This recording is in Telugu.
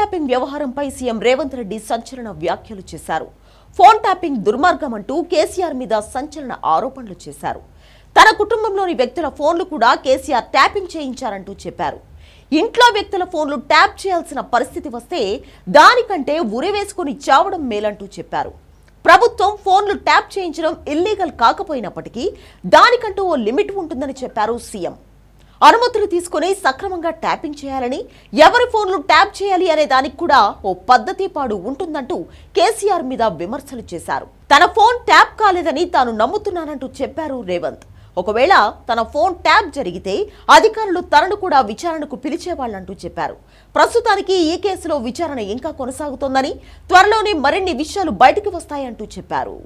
వ్యవహారంపై సీఎం రేవంత్ రెడ్డి సంచలన వ్యాఖ్యలు చేశారు. ఫోన్ ట్యాపింగ్ దుర్మార్గం అంటూ కేసీఆర్ మీద సంచలన ఆరోపణలు చేశారు. తన కుటుంబంలోని వ్యక్తుల ఫోన్లు కూడా కేసీఆర్ ట్యాపింగ్ చేయించారంటూ చెప్పారు. ఇంట్లో వ్యక్తుల ఫోన్లు ట్యాప్ చేయాల్సిన పరిస్థితి వస్తే దానికంటే ఉరివేసుకుని చావడం మేలంటూ చెప్పారు. ప్రభుత్వం ఫోన్లు ట్యాప్ చేయించడం ఇల్లీగల్ కాకపోయినప్పటికీ దానికంటూ ఓ లిమిట్ ఉంటుందని చెప్పారు సీఎం. అనుమతులు తీసుకుని సక్రమంగా ట్యాపింగ్ చేయాలని ఎవరి ఫోన్లు ట్యాప్ చేయాలి అనే దానికి కూడా ఓ పద్ధతి పాడు ఉంటుందంటూ కేసీఆర్ మీద విమర్శలు చేశారు. తన ఫోన్ ట్యాప్ కాలేదని తాను నమ్ముతున్నానంటూ చెప్పారు రేవంత్. ఒకవేళ తన ఫోన్ ట్యాప్ జరిగితే అధికారులు తనను కూడా విచారణకు పిలిచేవాళ్ళంటూ చెప్పారు. ప్రస్తుతానికి ఈ కేసులో విచారణ ఇంకా కొనసాగుతోందని త్వరలోనే మరిన్ని విషయాలు బయటకు వస్తాయంటూ చెప్పారు.